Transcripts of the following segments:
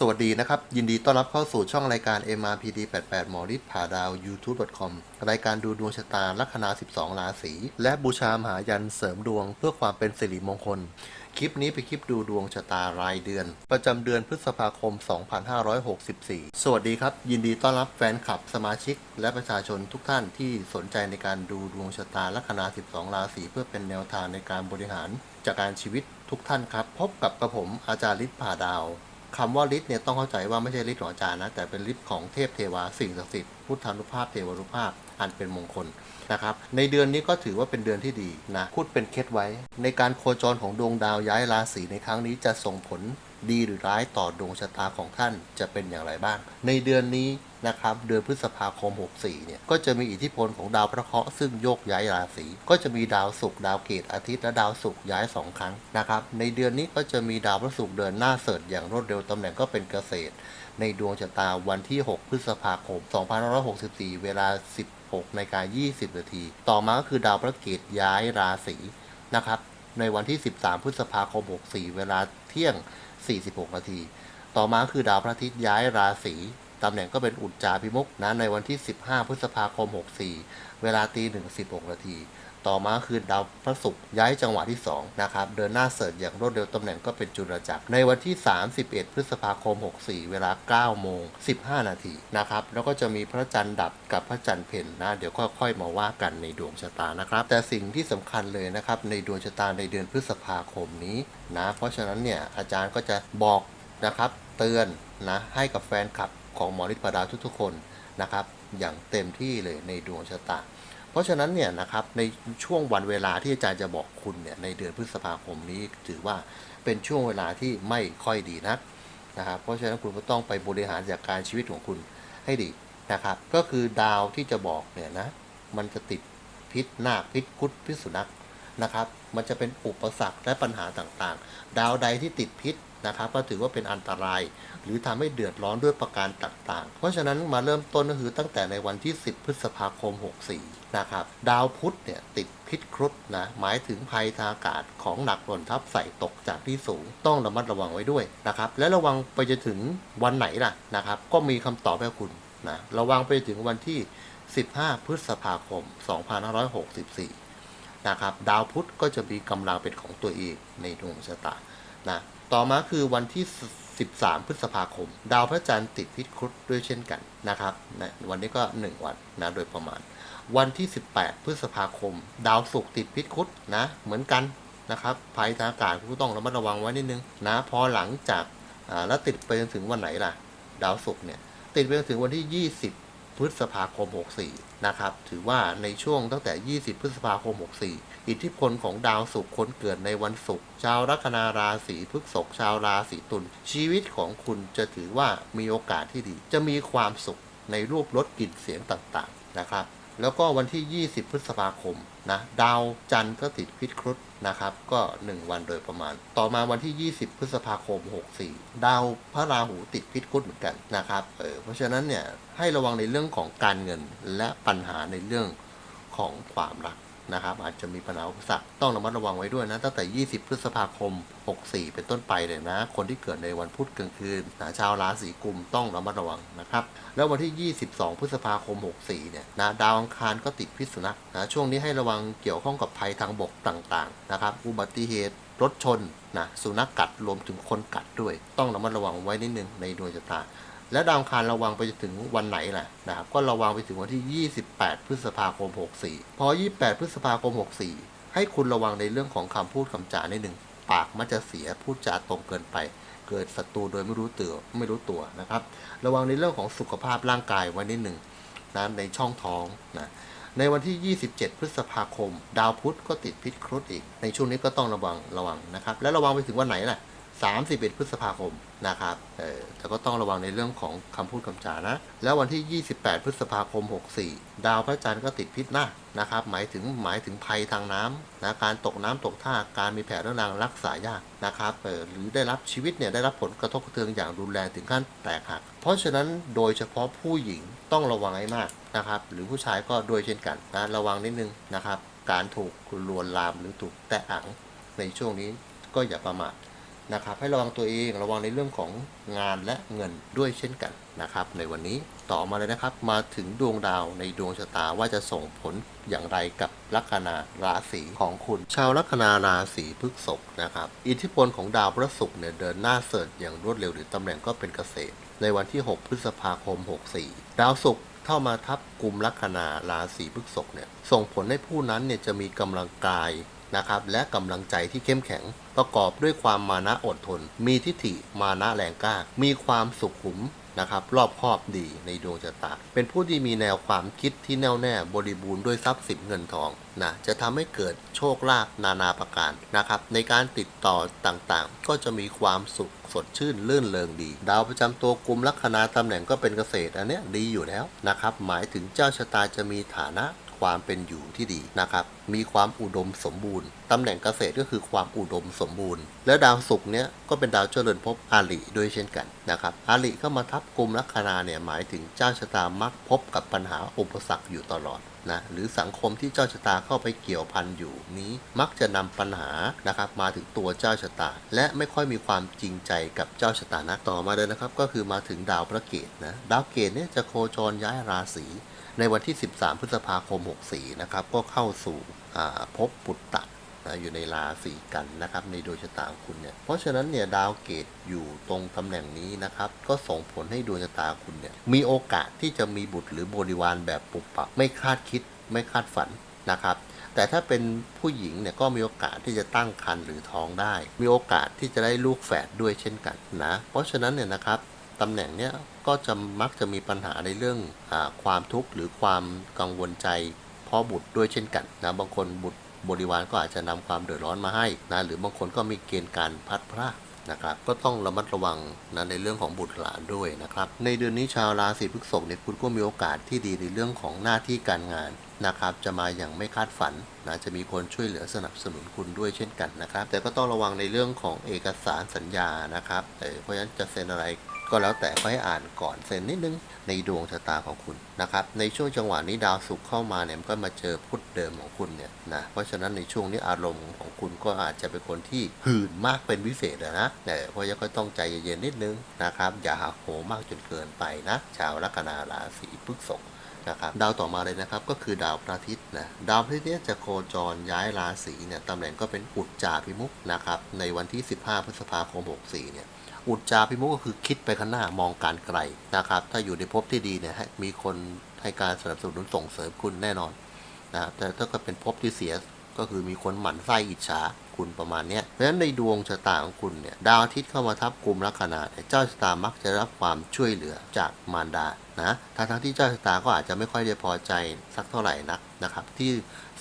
สวัสดีนะครับ ยินดีต้อนรับเข้าสู่ช่องรายการ MRPD 88หมอฤทธิ์ผ่าดาว youtube.com รายการดูดวงชะตาลัคนา 12 ราศี และบูชามหายันเสริมดวงเพื่อความเป็นสิริมงคล คลิปนี้เป็นคลิปดูดวงชะตารายเดือน ประจำเดือนพฤษภาคม 2564 สวัสดีครับ ยินดีต้อนรับแฟนคลับสมาชิก และประชาชนทุกท่านที่สนใจในการดูดวงชะตาลัคนา 12 ราศีเพื่อเป็นแนวทางในการบริหารจัดการชีวิตทุกท่านครับ พบกับกระผมอาจารย์ฤทธิ์ผ่าดาว คำว่าฤทธิ์เนี่ยต้องเข้าใจว่าไม่ใช่ฤทธิ์ของอาจารย์นะ แต่เป็นฤทธิ์ของเทพเทวาสิ่งศักดิ์สิทธิ์พุทธานุภาพเทวานุภาพอันเป็นมงคลนะครับในเดือนนี้ก็ถือว่าเป็นเดือนที่ดีนะพูดเป็นเคล็ดไว้ ในการโคจรของดวงดาวย้ายราศีในครั้งนี้จะส่งผล ดีหรือร้ายต่อดวงชะตาของท่านจะเป็นอย่างไรบ้าง ในเดือนนี้นะครับเดือนพฤษภาคม 64 เนี่ย ก็จะมีอิทธิพลของดาวพระเคราะห์ซึ่งโยกย้ายราศี ก็จะมีดาวศุกร์ดาวเกตอาทิตย์และดาวศุกร์ย้าย 2 ครั้งนะครับ ในเดือนนี้ก็จะมีดาวพระศุกร์เดินหน้าเสริฐอย่างรวดเร็วตำแหน่งก็เป็นเกษตร ในดวงชะตาวันที่ 6 พฤษภาคม 2564 เวลา 16นาฬิกา20 นาที ต่อมาก็คือดาวพระเกตย้ายราศีนะครับ ในวันที่ 13 พฤษภาคม 64 เวลาเที่ยง 46 นาที ต่อมาคือดาวพระอาทิตย์ย้ายราศีตำแหน่งก็เป็นอุจจาพิมุกนะในวันที่ 15 พฤษภาคม 64 เวลาตีหนึ่ง16 นาที ต่อมาคือดาวพระศุกร์ย้ายจังหวะที่2นะครับเดินหน้าเสริฐอย่างรวดเร็วตำแหน่งก็เป็นจุลจักรในวันที่ 31 พฤษภาคม 64 เวลา 9 โมง 15 นาทีนะครับแล้วก็จะมีพระจันทร์ดับกับพระจันทร์เพ็ญนะเดี๋ยวค่อยๆมาว่ากันในดวงชะตานะครับ แต่สิ่งที่สำคัญเลยนะครับในดวงชะตาในเดือนพฤษภาคมนี้นะเพราะฉะนั้นเนี่ยอาจารย์ก็จะบอกนะครับเตือนนะให้กับแฟนคลับของหมอฤทธิ์ประดาทุกๆคนนะครับอย่างเต็มที่เลยในดวงชะตา เพราะฉะนั้นเนี่ยนะครับในช่วงวันเวลาที่อาจารย์จะบอกคุณเนี่ยในเดือนพฤษภาคมนี้ถือว่าเป็นช่วงเวลาที่ไม่ค่อยดีนักนะครับเพราะฉะนั้นคุณก็ต้องไปบริหารจัดการชีวิตของคุณให้ดีนะครับ ก็คือดาวที่จะบอกเนี่ยนะมันจะติดพิษนาคพิษคุดพิษสุนัขนะครับ มันจะเป็นอุปสรรคและปัญหาต่างๆ ดาวใดที่ติดพิษ นะครับก็ถือว่าเป็นอันตราย หรือทำให้เดือดร้อนด้วยประการต่าง ๆ เพราะฉะนั้นมาเริ่มต้นก็คือตั้งแต่ในวันที่ 10 พฤษภาคม 64 นะครับ ดาวพุธเนี่ยติดพิษครุฑนะหมายถึงภัยทางอากาศของหนักหล่นทับใส่ตกจากที่สูง ต้องระมัดระวังไว้ด้วยนะครับและระวังไปจนถึงวันไหนล่ะนะครับก็มีคำตอบให้คุณนะระวังไปถึงวันที่ 15 พฤษภาคม 2564 นะครับ ดาวพุธก็จะมีกำลังเป็นของตัวเองในดวงชะตา นะ ต่อมาคือวันที่ 13 พฤษภาคม ดาวพระจันทร์ติดพิษครุฑด้วยเช่นกันนะครับนะวันนี้ก็ 1 วันนะโดยประมาณ วันที่ 18 พฤษภาคม ดาวศุกร์ติดพิษครุฑนะเหมือนกันนะครับภัยทางอากาศคุณก็ต้องระมัดระวังไว้นิดนึงนะพอหลังจากแล้วติดไปจนถึงวันไหนล่ะ ดาวศุกร์เนี่ยติดไปจนถึงวันที่ 20 พฤษภาคม 64 นะครับ ถือว่าในช่วงตั้งแต่ 20 พฤษภาคม 64 อิทธิพลของดาวศุกร์คนเกิดในวันศุกร์ ชาวลัคนาราศีพฤษภชาวราศีตุล ชีวิตของคุณจะถือว่ามีโอกาสที่ดี จะมีความสุขในรูปรสกลิ่นเสียงต่างๆ นะครับ แล้วก็วันที่ 20 พฤษภาคมนะดาวจันทร์ก็ติดพิษครุฑนะครับ ก็ 1 วันโดยประมาณ ต่อมาวันที่ 20 พฤษภาคม 64 ดาวพระราหูติดพิษครุฑเหมือนกันนะครับเออเพราะฉะนั้นเนี่ยให้ระวังในเรื่องของการเงินและปัญหาในเรื่องของความรัก นะครับ อาจจะมีปัญหาอุปสรรคต้องระมัดระวังไว้ด้วยนะ ตั้งแต่ 20 พฤษภาคม 64 เป็นต้นไปเลยนะ คนที่เกิดในวันพุธกลางคืนนะชาวราศีกุมต้องระมัดระวังนะครับ แล้ววันที่ 22 พฤษภาคม 64 เนี่ยนะดาวอังคารก็ติดพิษสุนัขนะช่วงนี้ให้ระวังเกี่ยวข้องกับภัยทางบกต่างๆนะครับอุบัติเหตุรถชนนะสุนัขกัดรวมถึงคนกัดด้วย ต้องระมัดระวังไว้นิดนึงในดวงชะตา และดาวคารระวังไปจนถึงวันไหนล่ะนะครับ ก็ระวังไปถึงวันที่ 28 พฤษภาคม 64 พอ 28 พฤษภาคม 64 ให้คุณระวังในเรื่องของคำพูดคำจาในหนึ่ง ปากมันจะเสียพูดจาตรงเกินไป เกิดศัตรูโดยไม่รู้ตัวไม่รู้ตัวนะครับ ระวังในเรื่องของสุขภาพร่างกายไว้นิดหนึ่งนะในช่องท้องนะในวันที่ 27 พฤษภาคม ดาวพุธก็ติดพิษครุฑอีก ในช่วงนี้ก็ต้องระวังระวังนะครับ และระวังไปถึงวันไหนล่ะ 31 พฤษภาคมนะครับ เออแต่ก็ต้องระวังในเรื่องของคำพูดคำจานะ แล้ววันที่ 28 พฤษภาคม 64 ดาวพระจันทร์ก็ติดพิษหน้านะครับ หมายถึงหมายถึงภัยทางน้ำนะการตกน้ำตกท่า การมีแผลเรื้อรังรักษายากนะครับ เออหรือได้รับชีวิตเนี่ยได้รับผลกระทบกระเทือนอย่างรุนแรงถึงขั้นแตกหัก เพราะฉะนั้นโดยเฉพาะผู้หญิงต้องระวังให้มากนะครับ หรือผู้ชายก็ด้วยเช่นกันนะระวังนิดนึงนะครับ การถูกลวนลามหรือถูกแตะอังในช่วงนี้ก็อย่าประมาท นะครับให้ระวังตัวเองระวังในเรื่องของงานและเงินด้วยเช่นกันนะครับ ในวันนี้ต่อมาเลยนะครับ มาถึงดวงดาวในดวงชะตาว่าจะส่งผลอย่างไรกับลัคนาราศีของคุณ ชาวลัคนาราศีพฤษภนะครับ อิทธิพลของดาวพระศุกร์เนี่ยเดินหน้าเสริฐอย่างรวดเร็วหรือตำแหน่งก็เป็นเกษตร ในวันที่ 6 พฤษภาคม 64 ดาวศุกร์เข้ามาทับกลุ่มลัคนาราศีพฤษภเนี่ยส่งผลให้ผู้นั้นเนี่ยจะมีกำลังกาย นะครับและกำลังใจที่เข้มแข็ง ประกอบด้วยความมานะอดทน มีทิฏฐิมานะแรงกล้า มีความสุขุมนะครับรอบครอบดีในดวงชะตา เป็นผู้ที่มีแนวความคิดที่แน่วแน่บริบูรณ์ด้วยทรัพย์สินเงินทองนะจะทำให้เกิดโชคลาภนานาประการนะครับในการติดต่อต่างๆ ก็จะมีความสุขสดชื่นลื่นเริงดี ดาวประจำตัวกลุ่มลัคนาตำแหน่งก็เป็นเกษตรอันเนี้ยดีอยู่แล้วนะครับหมายถึงเจ้าชะตาจะมีฐานะความเป็นอยู่ที่ดีนะครับ มีความอุดมสมบูรณ์ ตำแหน่งเกษตรก็คือความอุดมสมบูรณ์ และดาวศุกร์เนี้ยก็เป็นดาวเจริญภพอาลิด้วยเช่นกันนะครับอาลิก็มาทับกลุ่มลัคนาเนี่ยหมายถึงเจ้าชะตามักพบกับปัญหาอุปสรรคอยู่ตลอดนะหรือสังคมที่เจ้าชะตาเข้าไปเกี่ยวพันอยู่นี้ มักจะนำปัญหานะครับมาถึงตัวเจ้าชะตา และไม่ค่อยมีความจริงใจกับเจ้าชะตานักต่อมาเลยนะครับ ก็คือมาถึงดาวพระเกตนะดาวเกตเนี่ยจะโคจรย้ายราศีในวันที่ 13 พฤษภาคม 64 นะครับ ก็เข้าสู่ อ่าภพปุตตะนะอยู่ในราศีกันนะครับ ในดวงชะตาของคุณเนี่ย เพราะฉะนั้นเนี่ยดาวเกตอยู่ตรงตำแหน่งนี้นะครับ ก็ส่งผลให้ดวงชะตาคุณเนี่ย มีโอกาสที่จะมีบุตรหรือบริวารแบบปุบปับไม่คาดคิด ไม่คาดฝันนะครับ แต่ถ้าเป็นผู้หญิงเนี่ยก็มีโอกาสที่จะตั้งครรภ์หรือท้องได้ มีโอกาสที่จะได้ลูกแฝดด้วยเช่นกันนะ เพราะฉะนั้นเนี่ยนะครับตำแหน่งเนี้ยก็จะมักจะมีปัญหาในเรื่องอความทุกข์หรือความกังวลใจ พ่อบุตรด้วยเช่นกันนะบางคนบุตรบริวารก็อาจจะนำความเดือดร้อนมาให้นะหรือบางคนก็มีเกณฑ์การพัดพรากนะครับก็ต้องระมัดระวังนะในเรื่องของบุตรหลานด้วยนะครับ ในเดือนนี้ชาวราศีพฤษภเนี่ยคุณก็มีโอกาสที่ดีในเรื่องของหน้าที่การงานนะครับ จะมาอย่างไม่คาดฝันนะจะมีคนช่วยเหลือสนับสนุนคุณด้วยเช่นกันนะครับ แต่ก็ต้องระวังในเรื่องของเอกสารสัญญานะครับเเพราะฉะนั้นจะเซ็นอะไร ก็แล้วแต่ก็ให้อ่านก่อนเซ็นนิดนึงในดวงชะตาของคุณนะครับ ในช่วงจังหวะนี้ดาวศุกร์เข้ามาเนี่ยก็มาเจอพุธเดิมของคุณเนี่ยนะ เพราะฉะนั้นในช่วงนี้อารมณ์ของคุณก็อาจจะเป็นคนที่หื่นมากเป็นพิเศษนะแต่เพราะฉะนั้นก็ต้องใจเย็นๆนิดนึงนะครับ อย่าหักโหมมากจนเกินไปนะ ชาวลัคนาราศีพฤษภ นะครับดาวต่อมาเลยนะครับก็คือดาวพระอาทิตย์นะดาวพระอาทิตย์เนี่ยจะโคจรย้ายราศีเนี่ยตำแหน่งก็เป็นอุจจาพิมุกนะครับในวันที่ 15 พฤษภาคม 64 เนี่ยอุจจาพิมุกก็คือคิดไปข้างหน้ามองการไกลนะครับถ้าอยู่ในภพที่ดีเนี่ยให้มีคนให้การสนับสนุนส่งเสริมคุณแน่นอนนะแต่ถ้าเกิดเป็นภพที่เสีย ก็คือมีคนหมั่นไส้อิจฉาคุณประมาณนี้เพราะฉะนั้นในดวงชะตาของคุณเนี่ยดาวอาทิตย์เข้ามาทับกลุ่มลัคนาเนี่ยเจ้าชะตามักจะรับความช่วยเหลือจากมารดานะทั้งทั้งที่เจ้าชะตาก็อาจจะไม่ค่อยได้พอใจสักเท่าไหร่นักนะครับ ที่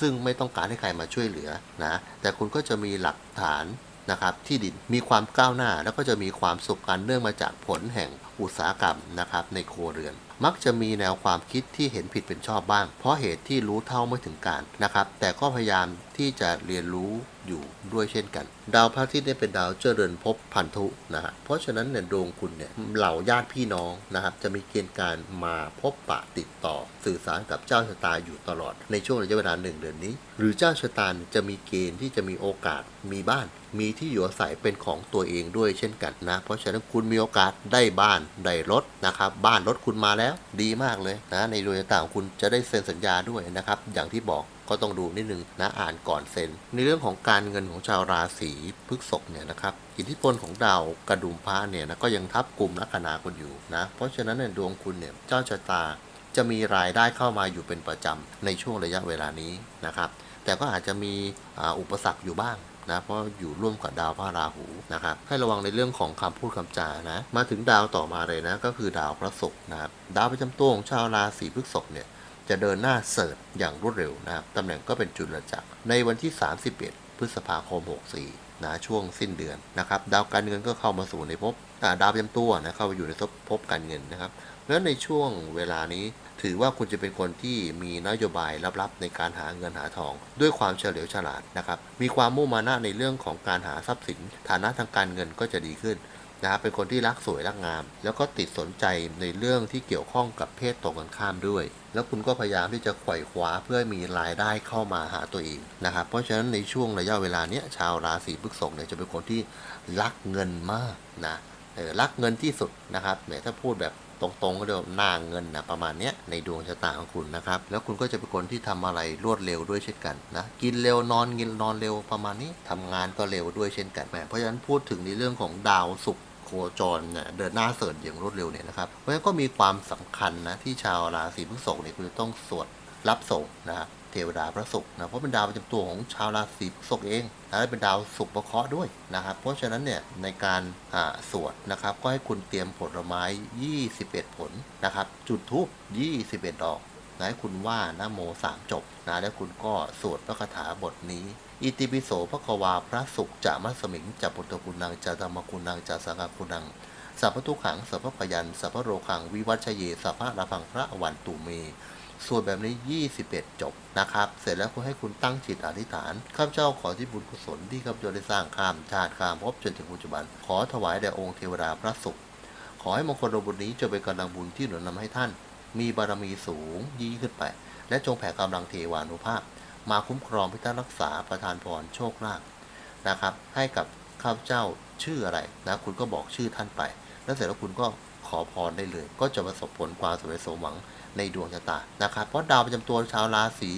ซึ่งไม่ต้องการให้ใครมาช่วยเหลือนะแต่คุณก็จะมีหลักฐานนะครับที่ดินมีความก้าวหน้าแล้วก็จะมีความสุขกันเนื่องมาจากผลแห่งอุตสาหกรรมนะครับในครัวเรือน มักจะมีแนวความคิดที่เห็นผิดเป็นชอบบ้าง เพราะเหตุที่รู้เท่าไม่ถึงการนะครับ แต่ก็พยายามที่จะเรียนรู้อยู่ด้วยเช่นกัน ดาวพระอาทิตย์เนี่ยเป็นดาวเจริญภพพันธุนะฮะเพราะฉะนั้นเนี่ยดวงคุณเนี่ยเหล่าญาติพี่น้องนะครับจะมีเกณฑ์การมาพบปะติดต่อ สื่อสารกับเจ้าชะตาอยู่ตลอดในช่วงระยะเวลาหนึ่งเดือนนี้ หรือเจ้าชะตาจะมีเกณฑ์ที่จะมีโอกาสมีบ้าน มีที่อยู่อาศัยเป็นของตัวเองด้วยเช่นกันนะเพราะฉะนั้นคุณมีโอกาสได้บ้านได้รถนะครับบ้านรถคุณมาแล้วดีมากเลยนะในดวงชะตาของคุณจะได้เซ็นสัญญาด้วยนะครับอย่างที่บอก ก็ต้องดูนิดนึงนะอ่านก่อนเซ็น ในเรื่องของการเงินของชาวราศีพฤษภเนี่ยนะครับอิทธิพลของดาวกระดุมพระเนี่ยนะก็ยังทับกลุ่มลัคนาคุณอยู่นะเพราะฉะนั้นเนี่ยดวงคุณเนี่ยเจ้าชะตาจะมีรายได้เข้ามาอยู่เป็นประจำในช่วงระยะเวลานี้นะครับ แต่ก็อาจจะมีอุปสรรคอยู่บ้างนะเพราะอยู่ร่วมกับดาวพระราหูนะครับให้ระวังในเรื่องของคำพูดคำจานะ มาถึงดาวต่อมาเลยนะ ก็คือดาวพระศุกร์นะครับดาวประจำตัวของชาวราศีพฤษภเนี่ย จะเดินหน้าเสิร์ชอย่างรวดเร็วนะครับตำแหน่งก็เป็นจุลจักรในวันที่ 31 พฤษภาคม 64นะช่วงสิ้นเดือนนะครับ ดาวการเงินก็เข้ามาสู่ในภพาดาวประจำตัวนะเข้าไปอยู่ในภพการเงินนะครับ แล้วในช่วงเวลานี้ถือว่าคุณจะเป็นคนที่มีนโยบายลับๆในการหาเงินหาทอง ด้วยความเฉลียวฉลาดนะครับ มีความมุ่งมานะในเรื่องของการหาทรัพย์สิน ฐานะทางการเงินก็จะดีขึ้น นะครับเป็นคนที่รักสวยรักงาม แล้วก็ติดสนใจในเรื่องที่เกี่ยวข้องกับเพศตรงกันข้ามด้วย แล้วคุณก็พยายามที่จะไขว่คว้าเพื่อมีรายได้เข้ามาหาตัวเองนะครับ เพราะฉะนั้นในช่วงระยะเวลาเนี้ยชาวราศีพฤษภเนี่ยจะเป็นคนที่รักเงินมากนะรักเงินที่สุดนะครับเนี่ยถ้าพูดแบบตรงๆก็เรียกหน้าเงินนะประมาณเนี้ยในดวงชะตาของคุณนะครับ แล้วคุณก็จะเป็นคนที่ทำอะไรรวดเร็วด้วยเช่นกันนะกินเร็วนอนกินนอนเร็วประมาณนี้ทำงานก็เร็วด้วยเช่นกันแหมเพราะฉะนั้นพูดถึงในเรื่องของดาวศุกร์ คจรเนี่ยเดินหน้าเสริญอย่างรวดเร็วเนี่ยนะครับ เพราะฉะนั้นก็มีความสำคัญนะที่ชาวราศีพฤษภเนี่ยคุณจะต้องสวดรับส่งนะครับเทวดาพระศุกร์นะเพราะเป็นดาวประจำตัวของชาวราศีพฤษภเองและเป็นดาวศุกร์ประเคราะห์ด้วยนะครับ เพราะฉะนั้นเนี่ยในการสวดนะครับก็ให้คุณเตรียมผลไม้ 21 ผลนะครับ จุดธูป21 ดอกนะให้คุณว่านะโมสามจบนะแล้วคุณก็สวดพระคาถาบทนี้ อิติปิโสพระควาพระสุขจะมัสมิงจะปุตตคุณังจะธรรมคุณังจะสังฆคุณังสัพพทุขังสัพพพยันสัพพโรคังวิวัชเยสัพพะระพังพระอวันตุเมสวดแบบนี้ 21 จบนะครับ เสร็จแล้วก็ให้คุณตั้งจิตอธิษฐาน ข้าพเจ้าขอที่บุญกุศลที่ข้าพเจ้าได้สร้างข้ามชาติข้ามภพจนถึงปัจจุบัน ขอถวายแด่องค์เทวดาพระศุกร์ขอให้มงคลบุญนี้จะเป็นกำลังบุญที่หนุนนำให้ท่าน มีบารมีสูงยิ่งขึ้นไป และจงแผ่กำลังเทวานุภาพ มาคุ้มครองพิทักษ์รักษาประทานพรโชคลาภนะครับ ให้กับข้าพเจ้าชื่ออะไรนะคุณก็บอกชื่อท่านไป แล้วเสร็จแล้วคุณก็ขอพรได้เลย ก็จะประสบผลความสำเร็จสมหวังในดวงชะตานะครับ เพราะดาวประจำตัวชาวราศี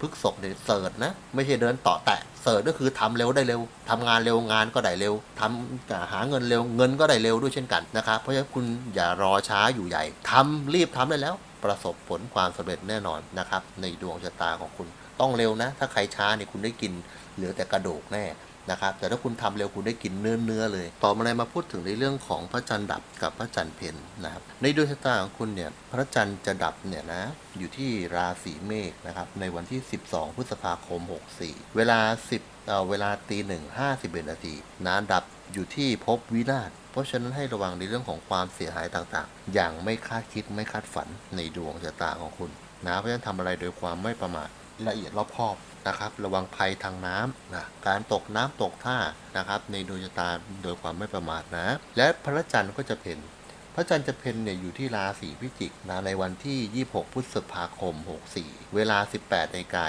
พฤกษภเนี่ยเสิร์ชนะไม่ใช่เดินต่อแตะเสิร์ชก็คือทำเร็วได้เร็วทำงานเร็วงานก็ได้เร็วทำหาเงินเร็วเงินก็ได้เร็วด้วยเช่นกันนะครับ เพราะฉะนั้นคุณอย่ารอช้าอยู่ใหญ่ทำรีบทำได้แล้ว ประสบผลความสำเร็จแน่นอนนะครับในดวงชะตาของคุณ ต้องเร็วนะ ถ้าใครช้าเนี่ยคุณได้กินเหลือแต่กระดูกแน่นะครับแต่ถ้าคุณทำเร็วคุณได้กินเนื้อเนื้อเลย ต่อมาเลยมาพูดถึงในเรื่องของพระจันทร์ดับกับพระจันทร์เพนนะครับในดวงชะตาของคุณเนี่ยพระจันทร์จะดับเนี่ยนะอยู่ที่ราศีเมษนะครับในวันที่ 12 พฤษภาคม 64 เวลา 10เอ่อเวลาตีหนึ่งห้าสิบเอ็ดนาทีนะดับอยู่ที่ภพวินาศเพราะฉะนั้นให้ระวังในเรื่องของความเสียหายต่างๆ อย่างไม่คาดคิดไม่คาดฝันในดวงชะตาของคุณนะเพราะฉะนั้นทำอะไรโดยความไม่ประมาท ละเอียดรอบคอบนะครับ ระวังภัยทางน้ำนะการตกน้ำตกท่านะครับ ในดวงชะตาโดยความไม่ประมาทนะ และพระจันทร์ก็จะเป็นพระจันทร์จะเพ็ญเนี่ยอยู่ที่ราศีพิจิกนะในวันที่ 26 พฤษภาคม 64 เวลา 18นาฬิกา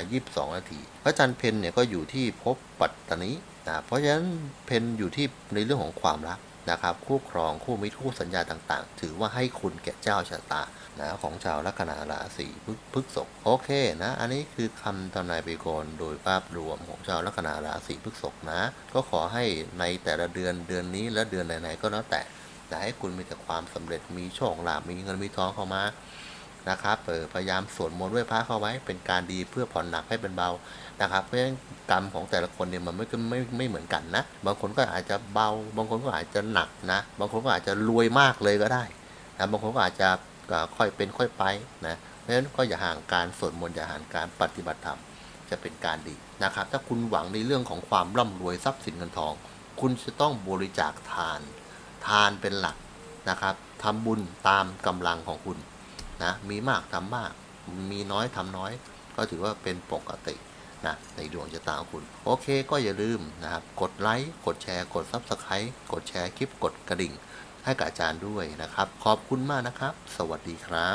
22 นาที พระจันทร์เพ็ญเนี่ยก็อยู่ที่ภพปัตตานีนะเพราะฉะนั้นเพ็ญอยู่ที่ในเรื่องของความรัก นะครับ คู่ครองคู่มิตรคู่สัญญาต่างๆ ถือว่าให้คุณแก่เจ้าชะตานะของชาวลัคนาราศีพฤษภโอเคนะ อันนี้คือคำทำนายไปกรโดยภาพรวมของชาวลัคนาราศีพฤษภนะ ก็ขอให้ในแต่ละเดือนเดือนนี้และเดือนไหนๆก็แล้วแต่แต่ให้คุณมีแต่ความสำเร็จมีโชคลาภมีเงินมีทองเข้ามา นะครับเออพยายามสวดมนต์ไหว้พระเข้าไว้ เป็นการดีเพื่อผ่อนหนักให้เป็นเบานะครับ เพราะฉะนั้นกรรมของแต่ละคนเนี่ยมันไม่ไม่ไม่เหมือนกันนะ บางคนก็อาจจะเบา บางคนก็อาจจะหนักนะ บางคนก็อาจจะรวยมากเลยก็ได้นะบางคนก็อาจจะค่อยเป็นค่อยไปนะเพราะฉะนั้นก็อย่าห่างการสวดมนต์อย่าห่างการปฏิบัติธรรมจะเป็นการดีนะครับ ถ้าคุณหวังในเรื่องของความร่ำรวยทรัพย์สินเงินทอง คุณจะต้องบริจาคทาน ทานเป็นหลักนะครับทำบุญตามกำลังของคุณ นะมีมากทำมาก มีน้อยทำน้อย ก็ถือว่าเป็นปกตินะในดวงชะตาของคุณ โอเคก็อย่าลืมนะครับกดไลค์กดแชร์ กด Subscribe กดแชร์คลิปกดกระดิ่ง ให้กับอาจารย์ด้วยนะครับ ขอบคุณมากนะครับ สวัสดีครับ